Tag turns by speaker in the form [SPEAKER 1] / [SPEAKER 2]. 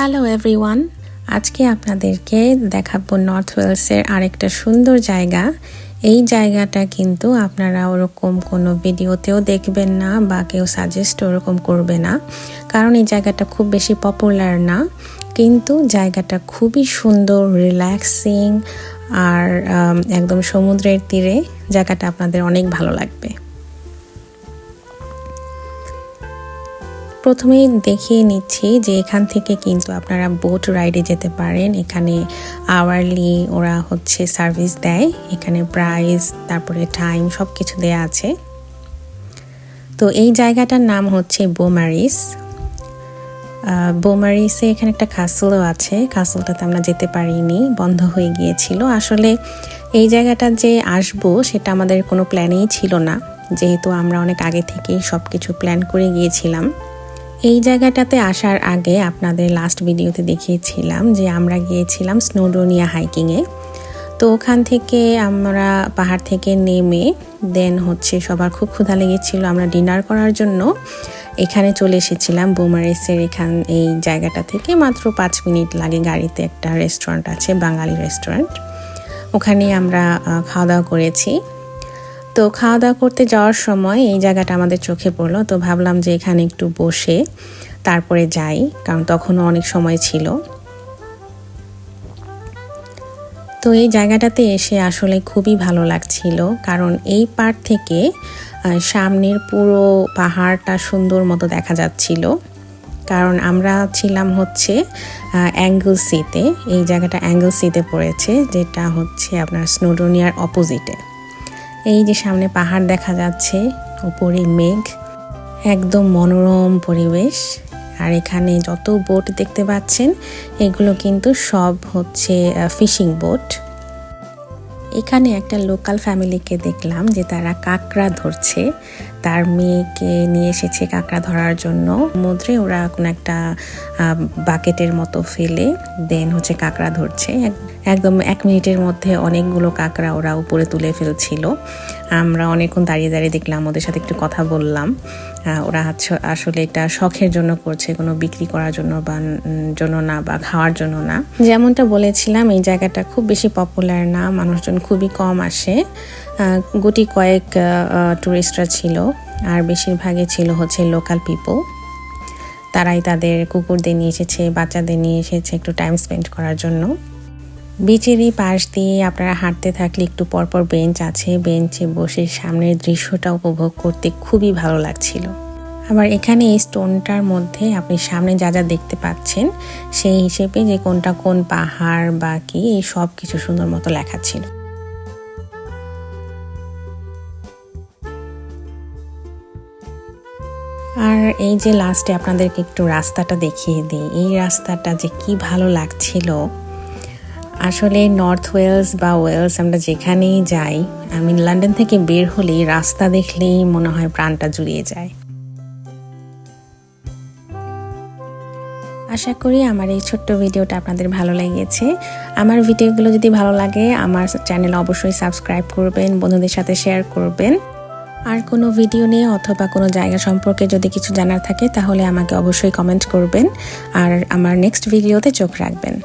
[SPEAKER 1] Hello everyone আজকে আপনাদেরকে দেখাবো নর্থ ওয়েলসের আরেকটা সুন্দর জায়গা। এই জায়গাটা কিন্তু আপনারা ওরকম কোনো ভিডিওতেও দেখবেন না বা কেউ সাজেস্ট ওরকম করবে না। কারণ এই জায়গাটা খুব বেশি পপুলার না। কিন্তু জায়গাটা খুবই সুন্দর রিল্যাক্সিং আর একদম সমুদ্রের তীরে। জায়গাটা আপনাদের অনেক ভালো লাগবে। প্রথমেই দেখিয়ে নিচ্ছি যে এখান থেকে কিন্তু আপনারা বোট রাইডে যেতে পারেন। এখানে আওয়ারলি ওরা হচ্ছে সার্ভিস দেয়। এখানে প্রাইস তারপরে টাইম সব কিছু দেয়া আছে। তো এই জায়গাটার নাম হচ্ছে বোমারিস বোমারিসে এখানে একটা কাসলও আছে। কাসলটাতে আমরা যেতে পারিনি, বন্ধ হয়ে গিয়েছিল। আসলে এই জায়গাটা যে আসব সেটা আমাদের কোনো প্ল্যানেই ছিল না। যেহেতু আমরা অনেক আগে থেকেই সব কিছু প্ল্যান করে গিয়েছিলাম। এই জায়গাটাতে আসার আগে আপনাদের লাস্ট ভিডিওতে দেখিয়েছিলাম যে আমরা গিয়েছিলাম স্নোডোনিয়া হাইকিংয়ে তো ওখান থেকে আমরা পাহাড় থেকে নেমে দেন হচ্ছে সবার খুব ক্ষুধা লেগেছিল আমরা ডিনার করার জন্য। এখানে চলে এসেছিলাম বোমারেসের এখান, এই জায়গাটা থেকে। মাত্র পাঁচ মিনিট লাগে গাড়িতে একটা রেস্টুরেন্ট আছে, বাঙালি রেস্টুরেন্ট ওখানে আমরা খাওয়া দাওয়া করেছি। তো খাওয়া দাওয়া করতে যাওয়ার সময় এই জায়গাটা আমাদের চোখে পড়ল। তো ভাবলাম যে এখানে একটু বসে তারপরে যাই, কারণ তখনও অনেক সময় ছিল। তো এই জায়গাটাতে এসে আসলে খুবই ভালো লাগছিল, কারণ এই পার থেকে সামনের পুরো পাহাড়টা সুন্দর মতো দেখা যাচ্ছিল। কারণ আমরা ছিলাম হচ্ছে অ্যাঙ্গেল সিতে এই জায়গাটা অ্যাঙ্গেল সিতে পড়েছে, যেটা হচ্ছে আপনার স্নোডোনিয়ার অপোজিটে। এই যে সামনে পাহাড় দেখা যাচ্ছে, উপরে মেঘ, একদম মনোরম পরিবেশ। আর এখানে যত বোট দেখতে পাচ্ছেন, এগুলো কিন্তু সব হচ্ছে ফিশিং বোট। এখানে একটা লোকাল ফ্যামিলিকে দেখলাম যে তারা কাঁকড়া ধরছে। তার মেয়েকে নিয়ে এসেছে কাঁকড়া ধরার জন্য। সমুদ্রে ওরা কোনো একটা বাকেটের মতো ফেলে, দেন হচ্ছে কাঁকড়া ধরছে। এক- একদম এক মিনিটের মধ্যে অনেকগুলো কাঁকড়া ওরা উপরে তুলে ফেলছিল। আমরা অনেকক্ষণ দাঁড়িয়ে দাঁড়িয়ে দেখলাম, ওদের সাথে একটু কথা বললাম। ওরা আসলে এটা শখের জন্য করছে, কোনো বিক্রি করার জন্য বা জন্য না বা, খাওয়ার জন্য না। যেমনটা বলেছিলাম, এই জায়গাটা খুব বেশি পপুলার না, মানুষজন খুবই কম আসে। গুটি কয়েক টুরিস্টরা ছিল। আর বেশিরভাগই ছিল হচ্ছে লোকাল পিপল তারাই তাদের কুকুরদের নিয়ে এসেছে, বাচ্চাদের নিয়ে এসেছে একটু টাইম স্পেন্ড করার জন্য। বিচেরই পাশ দিয়ে আপনারা হাঁটতে থাকলে একটু পরপর বেঞ্চ আছে। বেঞ্চে বসে সামনের দৃশ্যটা উপভোগ করতে খুবই ভালো লাগছিল। আবার এখানে এই স্টোনটার মধ্যে আপনি সামনে যা যা দেখতে পাচ্ছেন, সেই হিসেবে যে কোনটা কোন পাহাড় বা কি, এই সব কিছু সুন্দর মতো লেখা ছিল। আর এই যে লাস্টে আপনাদেরকে একটু রাস্তাটা দেখিয়ে দিই। এই রাস্তাটা যে কি ভালো লাগছিল, আসলে নর্থ ওয়েলস বা ওয়েলস আমরা যেখানেই যাই আমি লন্ডন থেকে বের হলেই রাস্তা দেখলেই মনে হয় প্রাণটা জুড়িয়ে যায়। আশা করি আমার এই ছোট্ট ভিডিওটা আপনাদের ভালো লেগেছে। আমার ভিডিওগুলো যদি ভালো লাগে, আমার চ্যানেল অবশ্যই সাবস্ক্রাইব করবেন, বন্ধুদের সাথে শেয়ার করবেন। আর কোনো ভিডিও নিয়ে অথবা কোনো জায়গা সম্পর্কে যদি কিছু জানার থাকে, তাহলে আমাকে অবশ্যই কমেন্ট করবেন। আর আমার নেক্সট ভিডিওতে চোখ রাখবেন।